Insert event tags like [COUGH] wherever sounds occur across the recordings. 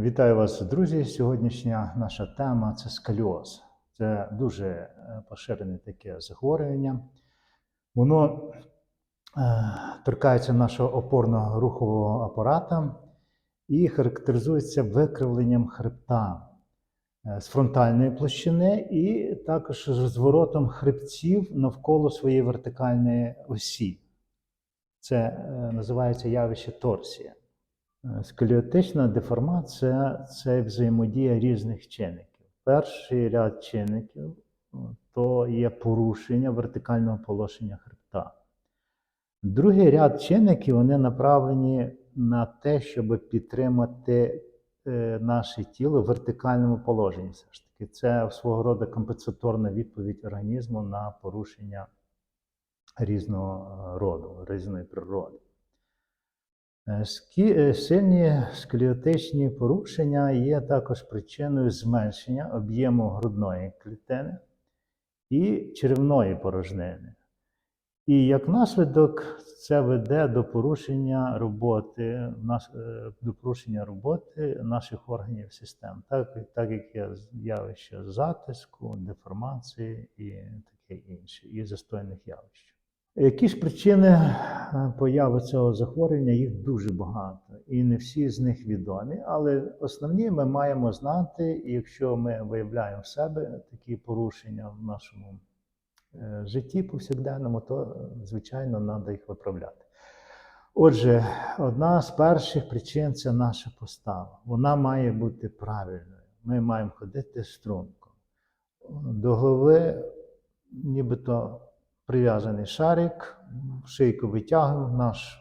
Вітаю вас, друзі. Сьогоднішня наша тема це сколіоз. Це дуже е, поширене таке захворювання. Воно е, торкається нашого опорного рухового апарата і характеризується викривленням хребта е, з фронтальної площини, і також з розворотом хребців навколо своєї вертикальної осі. Це називається явище торсія. Е, Сколіотична деформація це взаємодія різних чинників. Перший ряд чинників то є порушення вертикального положення хребта. Другий ряд чинників вони направлені на те, щоб підтримати е, наше тіло в вертикальному положенні. Все ж таки, це свого роду компенсаторна відповідь організму на порушення різного е, роду, різної природи. Е, е, Сильні сколіотичні порушення є також причиною зменшення об'єму грудної клітини і черевної порожнини. І як наслідок це веде до порушення роботи, е, до порушення роботи наших органів систем, так, так як є явище затиску, деформації і таке інше, і застойних явищ. Які ж причини е, появи цього захворювання? Їх дуже багато, і не всі з них відомі. Але основні ми маємо знати, і якщо ми виявляємо в себе такі порушення в нашому е, житті повсякденному, то е, звичайно треба їх виправляти. Отже, одна з перших причин це наша постава. Вона має бути правильною. Ми маємо ходити струнко. До голови нібито прив'язаний шарик, шийку витягнув, наш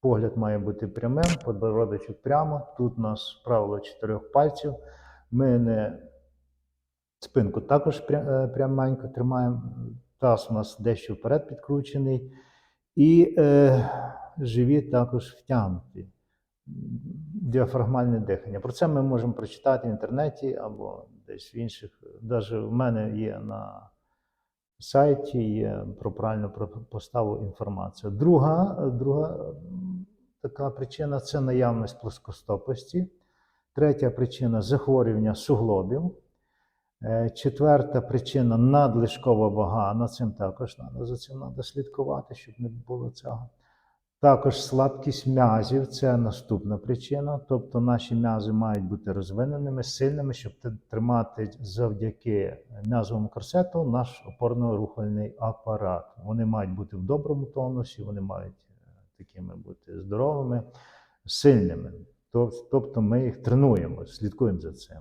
погляд має бути прямим, подбородочок прямо. Тут у нас правило чотирьох пальців. Ми не спинку також е, пряменько тримаємо. Таз у нас дещо вперед підкручений. І е, живіт також втягнутий. Діафрагмальне дихання. Про це ми можемо прочитати в інтернеті або десь в інших. Навіть в мене є на сайті є про правильну поставу інформацію. Друга, друга така причина це наявність плоскостопості. Третя причина захворювання суглобів. Е, Четверта причина надлишкова вага. На цим також за цим треба слідкувати, щоб не було цього. Також слабкість м'язів це наступна причина. Тобто наші м'язи мають бути розвиненими, сильними, щоб тримати завдяки м'язовому корсету наш опорно-рухальний апарат. Вони мають бути в доброму тонусі, вони мають е, такими бути здоровими, сильними. Тобто ми їх тренуємо, слідкуємо за цим.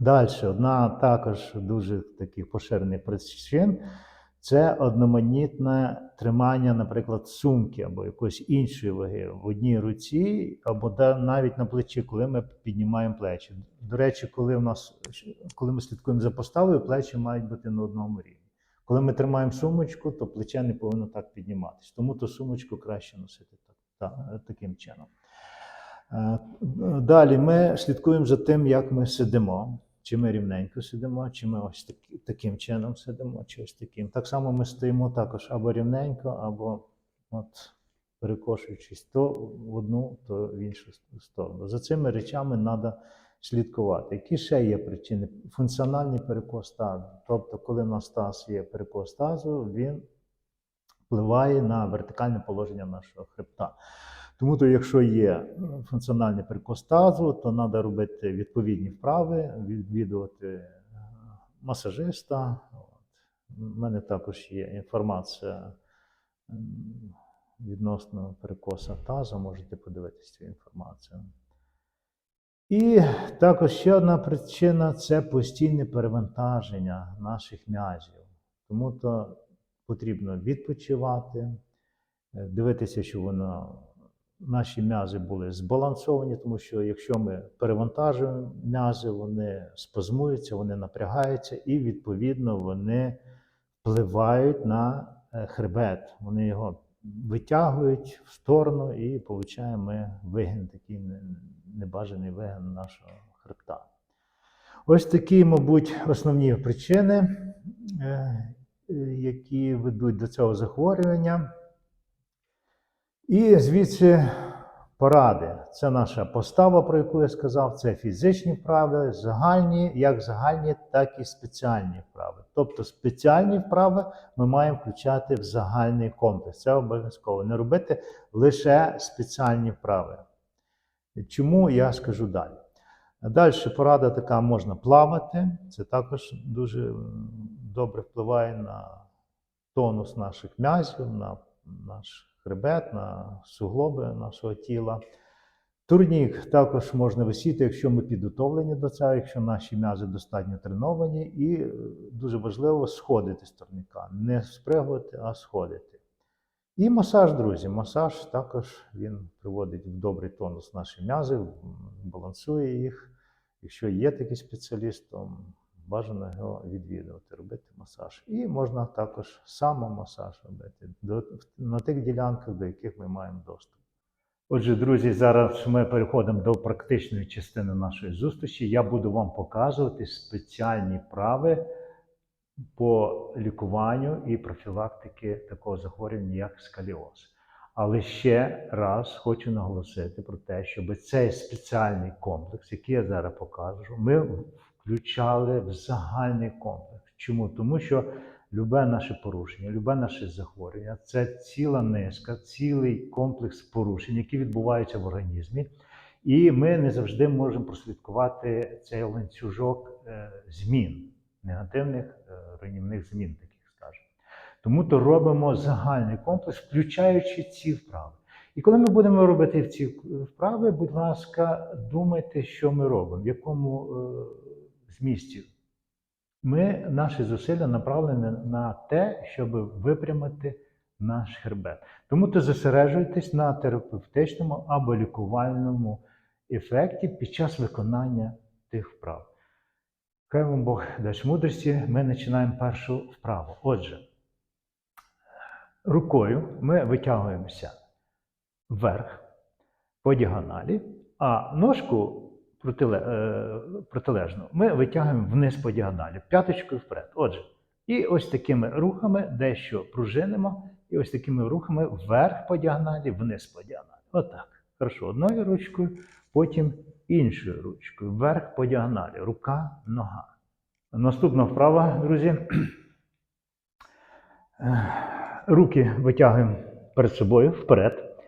Далі, одна також дуже таких поширених причин це одноманітне тримання, наприклад, сумки або якоїсь іншої ваги в одній руці, або навіть на плечі, коли ми піднімаємо плечі. До речі, коли в нас коли ми слідкуємо за поставою, плечі мають бути на одному рівні. Коли ми тримаємо сумочку, то плече не повинно так підніматися. Тому то сумочку краще носити так, та- таким чином. Е, Далі ми слідкуємо за тим, як ми сидимо. Чи ми рівненько сидимо, чи ми ось таки, таким чином сидимо, чи ось таким. Так само ми стоїмо також або рівненько, або от, перекошуючись то в одну, то в іншу сторону. За цими речами треба слідкувати. Які ще є причини? Функціональний перекос тазу. Тобто, коли в нас таз є перекос тазу, він впливає на вертикальне положення нашого хребта. Тому то, якщо є е, функціональний перекос тазу, то треба робити відповідні вправи, відвідувати е, масажиста. У мене також є інформація відносно перекоса тазу, можете подивитися цю інформацію. І також ще одна причина це постійне перевантаження наших м'язів. Тому то потрібно відпочивати, е, дивитися, щоб воно наші м'язи були збалансовані, тому що якщо ми перевантажуємо м'язи, вони спазмуються, вони напрягаються, і відповідно вони впливають на е, хребет. Вони його витягують в сторону і получаємо ми вигин, такий небажаний вигин нашого хребта. Ось такі, мабуть, основні причини, е, е, які ведуть до цього захворювання. І звідси Поради це наша постава, про яку я сказав, це фізичні вправи, загальні, як загальні, так і спеціальні вправи. Тобто спеціальні вправи ми маємо включати в загальний комплекс. Це обов'язково. Не робити лише спеціальні вправи. Чому я скажу далі? Далі порада така можна плавати. Це також дуже добре впливає на тонус наших м'язів, на наш хребет, на суглоби нашого тіла. Турнік також можна висіти, якщо ми підготовлені до цього, якщо наші м'язи достатньо треновані, і е, дуже важливо сходити з турніка. Не спригувати, а сходити. І масаж, друзі. Масаж також він приводить в добрий тонус наші м'язи, балансує їх. Якщо є такий спеціаліст, то бажано його відвідувати, робити масаж. І можна також самомасаж робити на тих ділянках, до яких ми маємо доступ. Отже, друзі, зараз ми переходимо до практичної частини нашої зустрічі. Я буду вам показувати спеціальні вправи по лікуванню і профілактики такого захворювання, як скаліоз. Але ще раз хочу наголосити про те, щоб цей спеціальний комплекс, який я зараз покажу, ми включали в загальний комплекс. Чому? Тому що любе наше порушення, любе наше захворювання це ціла низка, цілий комплекс порушень, які відбуваються в організмі. І ми не завжди можемо прослідкувати цей ланцюжок е, змін, негативних е, руйнівних змін, таких скажемо. Тому то робимо загальний комплекс, включаючи ці вправи. І коли ми будемо робити ці вправи, будь ласка, думайте, що ми робимо, в якому е, змісті. Ми, наші зусилля направлені на те, щоб випрямити наш хребет. Тому то зосереджуйтесь на терапевтичному або лікувальному ефекті під час виконання тих вправ. Хай вам Бог дасть мудрості, ми починаємо першу вправу. Отже, рукою ми витягуємося вверх по діагоналі, а ножку протилежну ми витягуємо вниз по діагоналі, п'яточкою вперед. Отже, і ось такими рухами дещо пружинимо, і ось такими рухами вверх по діагоналі, вниз по діагоналі. Отак. Хорошо, одною ручкою, потім іншою ручкою, вверх по діагоналі, рука, нога. Наступна вправа, друзі. Е, Руки витягуємо перед собою вперед.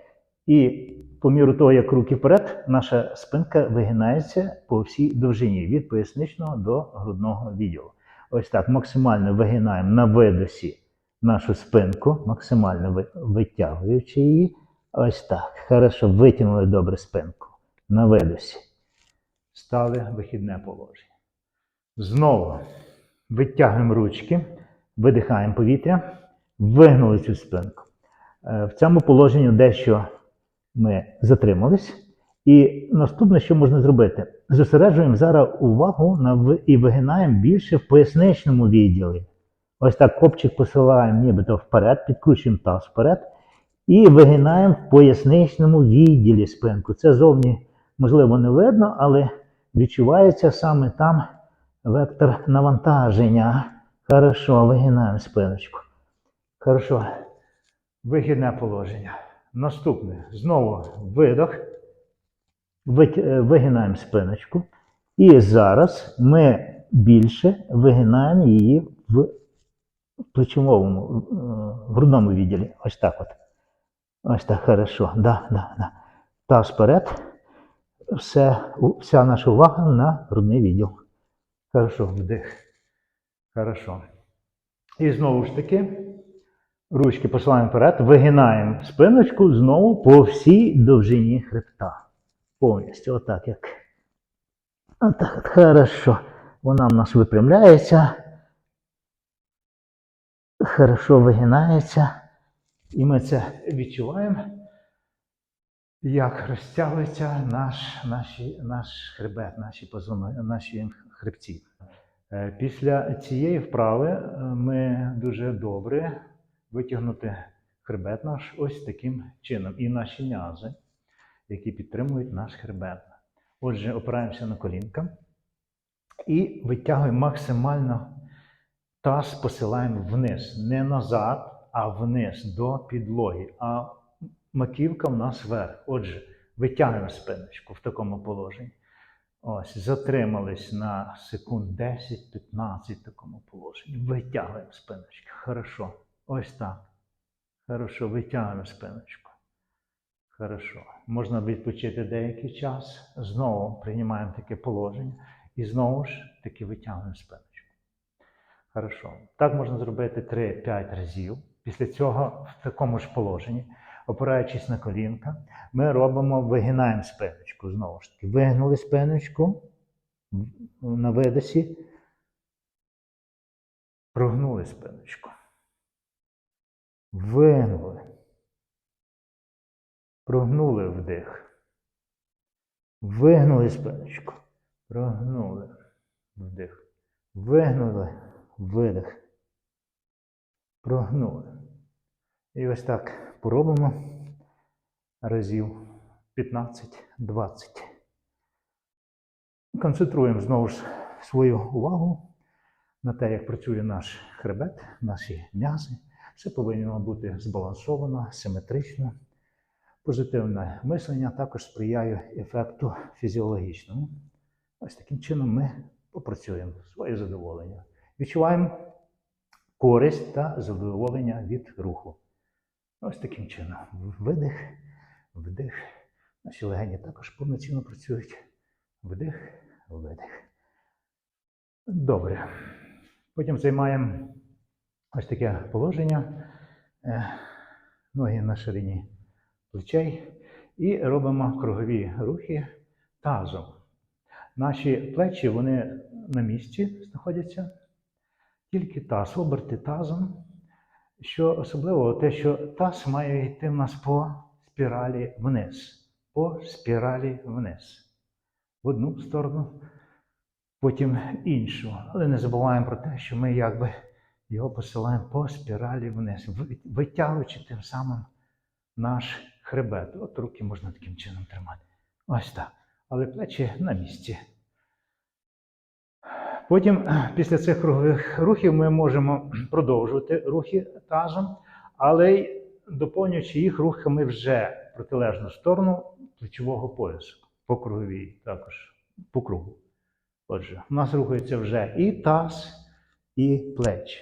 І по міру того, як руки вперед, наша спинка вигинається по всій довжині від поясничного до грудного відділу. Ось так максимально вигинаємо на видосі нашу спинку, максимально витягуючи її. Ось так. Хорошо, витягнули добре спинку. На видосі. Стали вихідне положення. Знову витягуємо ручки, видихаємо повітря, вигнули цю спинку. Е, В цьому положенні дещо ми затримались. І наступне, що можна зробити, зосереджуємо зараз увагу на і вигинаємо більше в поясничному відділі. Ось так копчик посилаємо нібито вперед, підкручуємо таз вперед і вигинаємо в поясничному відділі спинку. Це зовні, можливо, не видно, але відчувається саме там вектор навантаження. Хорошо, вигинаємо спиночку. Хорошо. Вихідне положення. Наступне. Знову видох. Е, Вигинаємо спиночку. І зараз ми більше вигинаємо її в плечовому, е, грудному відділі. Ось так от. Ось так, хорошо. Да, да, да. Таз вперед. Все, вся наша увага на грудний відділ. Хорошо, вдих. Хорошо. І знову ж таки, ручки посилаємо вперед, вигинаємо спиночку знову по всій довжині хребта. Повністю, отак як. Отак, от, хорошо. Вона в нас випрямляється. Хорошо вигинається. І ми це відчуваємо, як розтягується наш, наші, наш хребет, наші наші хребці. Е, Після цієї вправи е, ми дуже добре витягнути хребет наш ось таким чином. І наші м'язи, які підтримують наш хребет. Отже, опираємося на колінка і витягуємо максимально таз посилаємо вниз. Не назад, а вниз до підлоги. А маківка в нас вверх. Отже, Витягуємо спиночку в такому положенні. Ось, затримались на секунд 10-15 в такому положенні. Витягуємо спиночки. Хорошо. Ось так. Хорошо, витягуємо спиночку. Хорошо. Можна відпочити деякий час. Знову приймаємо таке положення. І знову ж таки витягуємо спиночку. Хорошо. Так можна зробити 3-5 разів. Після цього в такому ж положенні, опираючись на колінка, ми робимо, вигинаємо спиночку. Знову ж таки, вигнули спиночку на видосі, прогнули спиночку. Вигнули. Прогнули вдих. Вигнули спиночку. Прогнули вдих. Вигнули видих. Прогнули. І ось так поробимо разів 15-20. Концентруємо знову ж свою увагу на те, як працює наш хребет, наші м'язи. Все повинно бути збалансовано, симетрично. Позитивне мислення також сприяє ефекту фізіологічному. Ось таким чином ми попрацюємо своє задоволення. Відчуваємо користь та задоволення від руху. Ось таким чином. Видих, вдих. Наші легені також повноцінно працюють. Вдих, видих. Добре. Потім займаємо ось таке положення. Е, Ноги на ширині плечей. І робимо кругові рухи тазом. Наші плечі вони на місці знаходяться. Тільки таз, оберти тазом. Що особливо, те, що таз має йти в нас по спіралі вниз. По спіралі вниз. В одну сторону, потім іншу. Але не забуваємо про те, що ми якби його посилаємо по спіралі вниз, витягуючи тим самим наш хребет. От руки можна таким чином тримати. Ось так. Але плечі на місці. Потім, [CLEARS THROAT] після цих кругових рухів, ми можемо [CLEARS THROAT] продовжувати рухи тазом, але й доповнюючи їх рухами вже в протилежну сторону плечового поясу. По круговій також, по кругу. Отже, у нас рухається вже і таз, і плечі.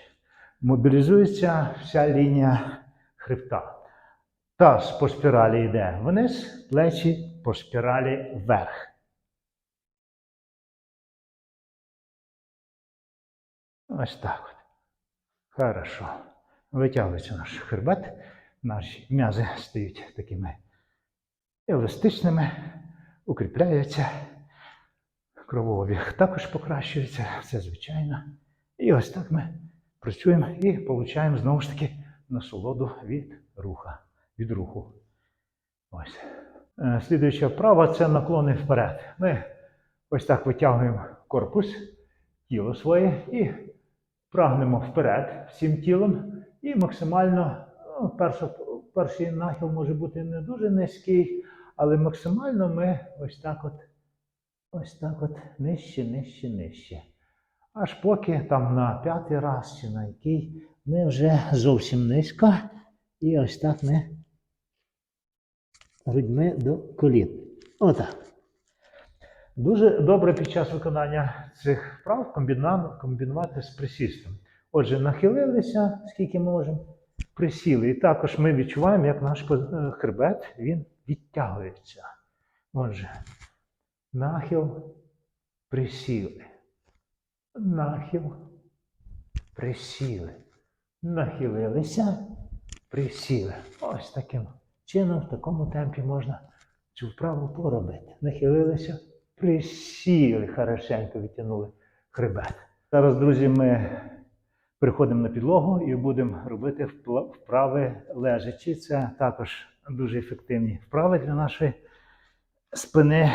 Мобілізується вся лінія хребта. Таз по спіралі йде вниз, плечі по спіралі вверх. Ось так от. Хорошо. Витягується наш хребет, наші м'язи стають такими еластичними, укріпляються. Кровообіг також покращується, це звичайно. І ось так ми працюємо і отримуємо знову ж таки насолоду від руха, від руху. Ось. Е, Слідуюча вправа це наклони вперед. Ми ось так витягуємо корпус, тіло своє і прагнемо вперед всім тілом. І максимально, ну, перша, перший нахил може бути не дуже низький, але максимально ми ось так от, ось так от нижче, нижче, нижче. Аж поки там на п'ятий раз чи на який ми вже зовсім низько. І ось так ми грудьми до колін. Отак. Дуже добре під час виконання цих вправ комбінувати з присістом. Отже, нахилилися, скільки можемо, присіли. І також ми відчуваємо, як наш е, хребет він відтягується. Отже, нахил, присіли. Нахил, присіли. Нахилилися, присіли. Ось таким чином, в такому темпі можна цю вправу поробити. Нахилилися, присіли, хорошенько відтягнули хребет. Зараз, друзі, ми приходимо на підлогу і будемо робити вправи лежачі. Це також дуже ефективні вправи для нашої спини.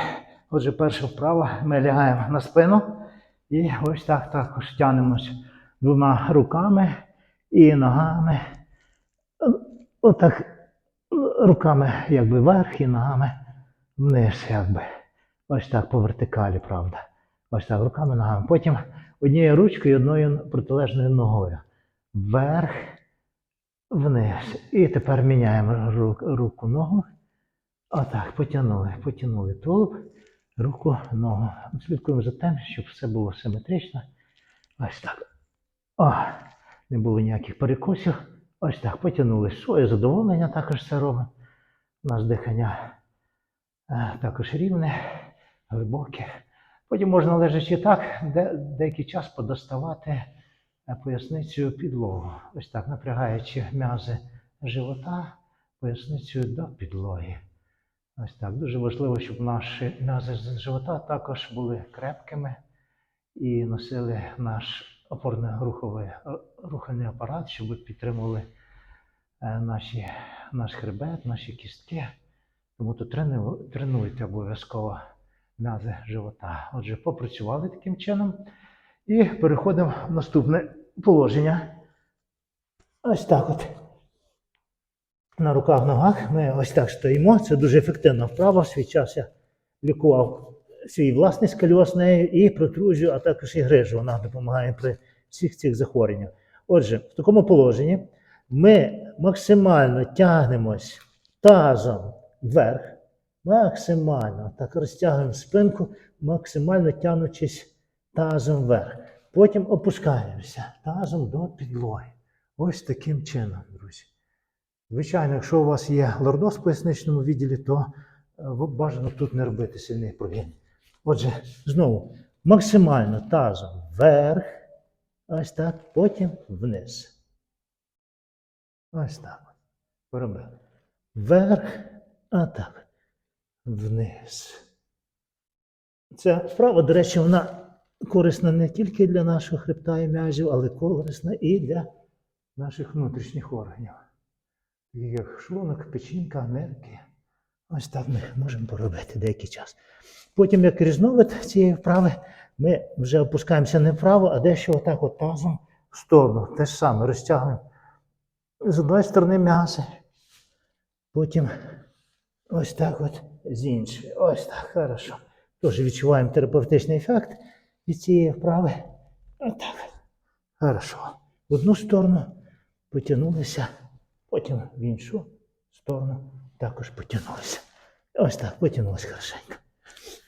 Отже, перша вправа. Ми лягаємо на спину і ось так також тягнемось двома руками і ногами. Отак руками якби вверх і ногами вниз, якби. Ось так по вертикалі, правда. Ось так, руками ногами. Потім однією ручкою і одною протилежною ногою. Вверх, вниз. І тепер міняємо руку, ногу. Отак, потягнули, потягнули тулуб, руку, ногу. Слідкуємо за тим, щоб все було симетрично. Ось так. О, не було ніяких перекосів. Ось так, потягнули. Своє задоволення також це робимо. У нас дихання е, також рівне, глибоке. Потім можна лежачи так, де, деякий час подоставати е, поясницею підлогу. Ось так, напрягаючи м'язи живота, поясницею до підлоги. Ось так. Дуже важливо, щоб наші м'язи живота також були крепкими і носили наш опорно-руховий рухальний апарат, щоб підтримували е, наші, наш хребет, наші кістки. Тому то тренуйте обов'язково м'язи живота. Отже, попрацювали таким чином. І переходимо в наступне положення. Ось так от. На руках ногах ми ось так стоїмо. Це дуже ефективна вправа. В свій час я лікував свій власний сколіоз нею і протрузію, а також і грижу. Вона допомагає при всіх цих захворюваннях. Отже, в такому положенні ми максимально тягнемось тазом вверх, максимально так розтягуємо спинку, максимально тягнучись тазом вверх. Потім опускаємося тазом до підлоги. Ось таким чином, друзі. Звичайно, якщо у вас є лордоз в поясничному відділі, то е, бажано тут не робити сильний прогін. Отже, знову максимально тазом вверх, ось так, потім вниз. Ось так. Поробили. Вверх, а так. Вниз. Ця вправа, до речі, вона корисна не тільки для нашого хребта і м'язів, але корисна і для наших внутрішніх органів. Як шлунок, печінка, нирки. Ось так ми можемо поробити деякий час. Потім, як різновид цієї вправи, ми вже опускаємося не вправо, а дещо отак от тазом в сторону. Те ж саме розтягуємо з одної сторони м'ясо, потім ось так от з іншої. Ось так, хорошо. Теж відчуваємо терапевтичний ефект від цієї вправи. Отак. Хорошо. В одну сторону потягнулися, потім в іншу сторону також потягнулися. Ось так, потягнулися хорошенько.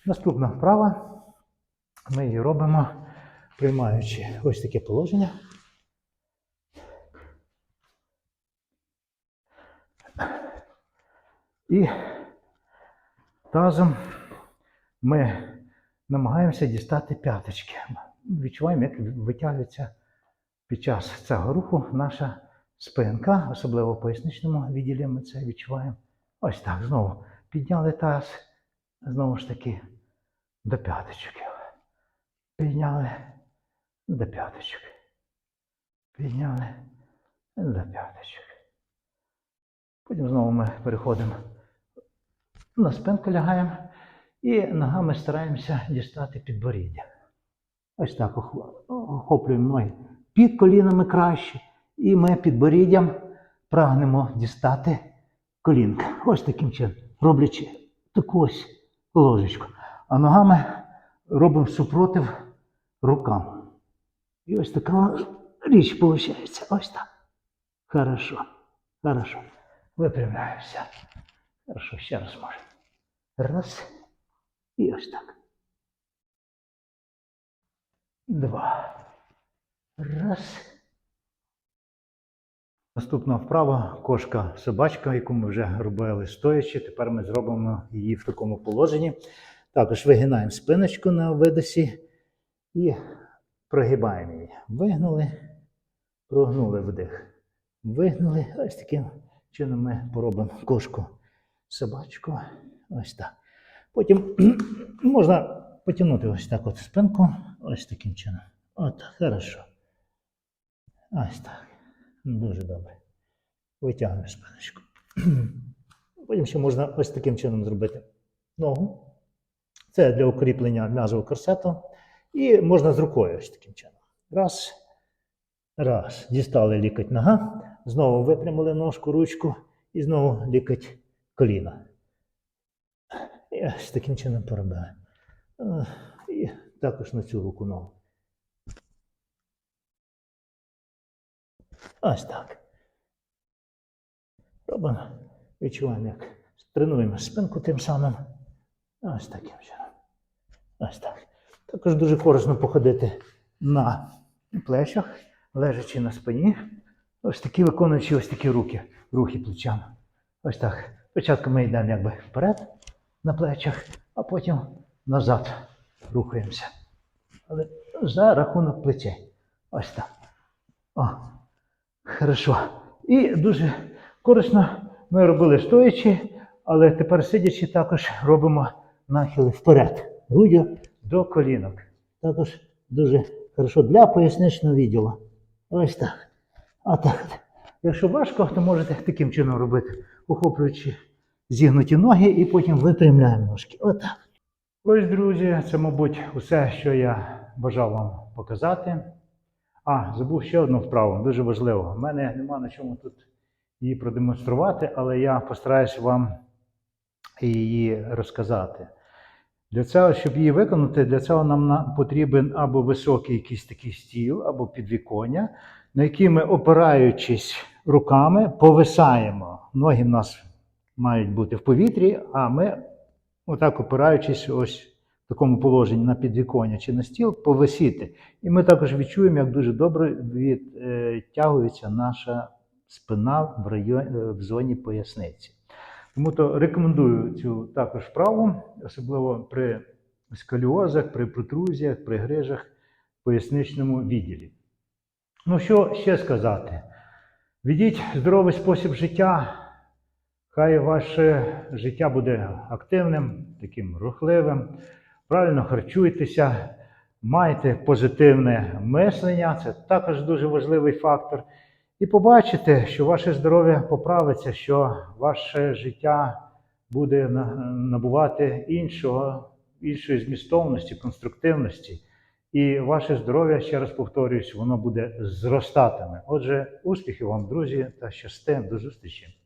Наступна вправа. Ми її робимо, приймаючи ось таке положення. І тазом ми намагаємося дістати п'яточки. Відчуваємо, як витягується під час цього руху наша спинка, особливо в поясничному відділі ми це відчуваємо. Ось так, знову підняли таз, знову ж таки, до п'яточок. Підняли до п'яточок. Підняли до п'яточок. Потім знову ми переходимо на спинку лягаємо і ногами стараємося дістати підборіддя. Ось так охоплюємо ноги під колінами краще. І ми підборіддям прагнемо дістати колінка. Ось таким чином, роблячи таку ось ложечку. А ногами робимо супротив рукам. І ось така річ виходить. Ось так. Хорошо. Хорошо. Випрямляємося. Хорошо, ще раз можемо. Раз. І ось так. Два. Раз. Наступна вправа кошка собачка, яку ми вже робили стоячи. Тепер ми зробимо її в такому положенні. Також вигинаємо спиночку на видосі і прогибаємо її. Вигнули, прогнули вдих. Вигнули. Ось таким чином ми поробимо кошку собачку. Ось так. Потім [CLEARS THROAT] можна потягнути ось так от спинку. Ось таким чином. От, хорошо. Ось так. Дуже добре. Витягнемо спиночку. [CLEARS THROAT] Потім ще можна ось таким чином зробити ногу. Це для укріплення м'язового корсету. І можна з рукою ось таким чином. Раз. Раз. Дістали лікоть нога. Знову випрямили ножку, ручку. І знову лікоть коліна. І ось таким чином поробили. Е, І також на цю руку ногу. Ось так. Робимо. Відчуваємо, як тренуємо спинку тим самим. Ось таким чином. Ось так. Також дуже корисно походити на плечах, лежачи на спині. Ось такі виконуючи ось такі руки, рухи плечами. Ось так. Спочатку ми йдемо якби вперед на плечах, а потім назад рухаємося. Але за рахунок плечей. Ось так. О, хорошо. І дуже корисно ми робили стоячи, але тепер сидячи також робимо нахили вперед. Грудю до колінок. Також дуже хорошо для поясничного відділу. Ось так. Отак. от. Якщо важко, то можете таким чином робити, охоплюючи зігнуті ноги і потім випрямляємо ножки. Отак. Ось, друзі, це, мабуть, усе, що я бажав вам показати. А, забув ще одну вправу, дуже важливо. У мене нема на чому тут її продемонструвати, але я постараюсь вам її розказати. Для цього, щоб її виконати, для цього нам потрібен або високий якийсь такий стіл, або підвіконня, на який ми, опираючись руками, повисаємо. Ноги в нас мають бути в повітрі, а ми, отак опираючись, ось такому положенні на підвіконня чи на стіл, повисіти. І ми також відчуємо, як дуже добре відтягується наша спина в, районі, в зоні поясниці. Тому то рекомендую цю також вправу, особливо при сколіозах, при протрузіях, при грижах в поясничному відділі. Ну, що ще сказати? Ведіть здоровий спосіб життя. Хай ваше життя буде активним, таким рухливим. Правильно харчуйтеся, майте позитивне мислення, це також дуже важливий фактор. І побачите, що ваше здоров'я поправиться, що ваше життя буде набувати іншого, іншої змістовності, конструктивності. І ваше здоров'я, ще раз повторююсь, воно буде зростатиме. Отже, успіхів вам, друзі, та щасти. До зустрічі!